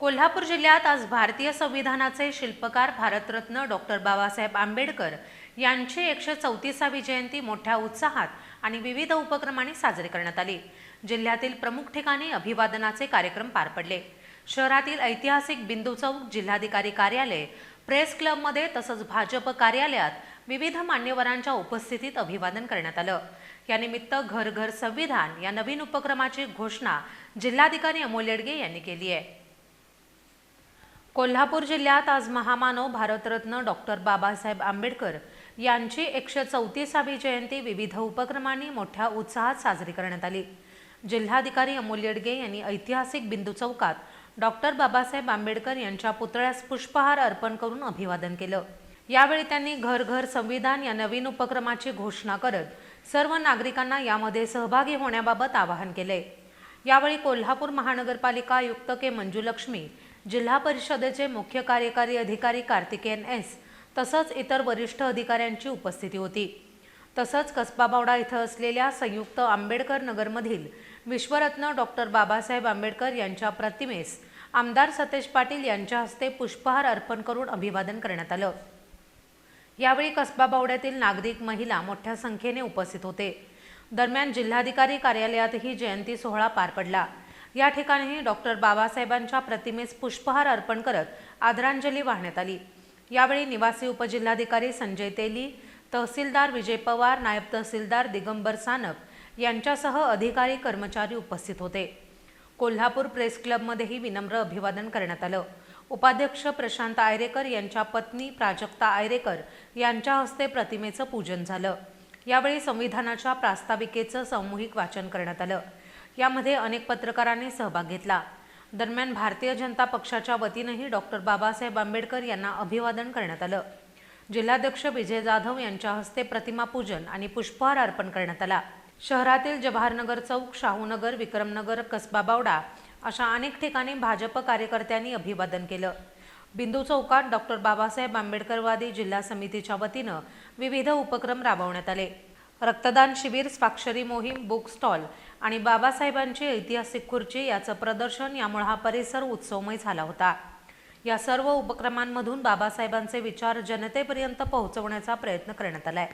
कोल्हापूर जिल्ह्यात आज भारतीय संविधानाचे शिल्पकार भारतरत्न डॉक्टर बाबासाहेब आंबेडकर यांची एकशे चौतीसावी जयंती मोठ्या उत्साहात आणि विविध उपक्रमांनी साजरी करण्यात आली. जिल्ह्यातील प्रमुख ठिकाणी अभिवादनाचे कार्यक्रम पार पडले. शहरातील ऐतिहासिक बिंदू चौक जिल्हाधिकारी कार्यालय प्रेस क्लबमध्ये तसंच भाजप कार्यालयात विविध मान्यवरांच्या उपस्थितीत अभिवादन करण्यात आलं. यानिमित्त घर घर संविधान या नवीन उपक्रमाची घोषणा जिल्हाधिकारी अमोल येडगे यांनी केली आहे. कोल्हापूर जिल्ह्यात आज महामानव भारतरत्न डॉक्टर बाबासाहेब आंबेडकर यांची एकशे चौतीसावी जयंती विविध उपक्रमांनी मोठ्या उत्साहात साजरी करण्यात आली. जिल्हाधिकारी अमोल येडगे यांनी ऐतिहासिक बिंदू चौकात डॉक्टर बाबासाहेब आंबेडकर यांच्या पुतळ्यास पुष्पहार अर्पण करून अभिवादन केलं. यावेळी त्यांनी घर घर संविधान या नवीन उपक्रमाची घोषणा करत सर्व नागरिकांना यामध्ये सहभागी होण्याबाबत आवाहन केले. यावेळी कोल्हापूर महानगरपालिका आयुक्त के मंजुलक्ष्मी जिल्हा परिषदेचे मुख्य कार्यकारी अधिकारी कार्तिकेयन एस तसंच इतर वरिष्ठ अधिकाऱ्यांची उपस्थिती होती. तसंच कसबाबावडा इथं असलेल्या संयुक्त आंबेडकर नगरमधील विश्वरत्न डॉक्टर बाबासाहेब आंबेडकर यांच्या प्रतिमेस आमदार सतेज पाटील यांच्या हस्ते पुष्पहार अर्पण करून अभिवादन करण्यात आलं. यावेळी कसबा बावड्यातील नागरिक महिला मोठ्या संख्येने उपस्थित होते. दरम्यान जिल्हाधिकारी कार्यालयातही जयंती सोहळा पार पडला. या ठिकाणीही डॉक्टर बाबासाहेबांच्या प्रतिमेस पुष्पहार अर्पण करत आदरांजली वाहण्यात आली. यावेळी निवासी उपजिल्हाधिकारी संजय तेली तहसीलदार विजय पवार नायब तहसीलदार दिगंबर सानप यांच्यासह अधिकारी कर्मचारी उपस्थित होते. कोल्हापूर प्रेस क्लबमध्येही विनम्र अभिवादन करण्यात आलं. उपाध्यक्ष प्रशांत आयरेकर यांच्या पत्नी प्राजक्ता आयरेकर यांच्या हस्ते प्रतिमेचं पूजन झालं. यावेळी संविधानाच्या प्रास्ताविकेचं सामूहिक वाचन करण्यात आलं. यामध्ये अनेक पत्रकारांनी सहभाग घेतला. दरम्यान भारतीय जनता पक्षाच्या वतीनंही डॉक्टर बाबासाहेब आंबेडकर यांना अभिवादन करण्यात आलं. जिल्हाध्यक्ष विजय जाधव यांच्या हस्ते प्रतिमा पूजन आणि पुष्पहार अर्पण करण्यात आला. शहरातील जवाहरनगर चौक शाहूनगर विक्रमनगर कसबा बावडा अशा अनेक ठिकाणी भाजप कार्यकर्त्यांनी अभिवादन केलं. बिंदू चौकात डॉक्टर बाबासाहेब आंबेडकरवादी जिल्हा समितीच्या वतीनं विविध उपक्रम राबवण्यात आले. रक्तदान शिबिर स्वाक्षरी मोहीम बुक स्टॉल आणि बाबासाहेबांची ऐतिहासिक खुर्ची याचं प्रदर्शन यामुळे हा परिसर उत्सवमय झाला होता. या सर्व उपक्रमांमधून बाबासाहेबांचे विचार जनतेपर्यंत पोहोचवण्याचा प्रयत्न करण्यात आलाय.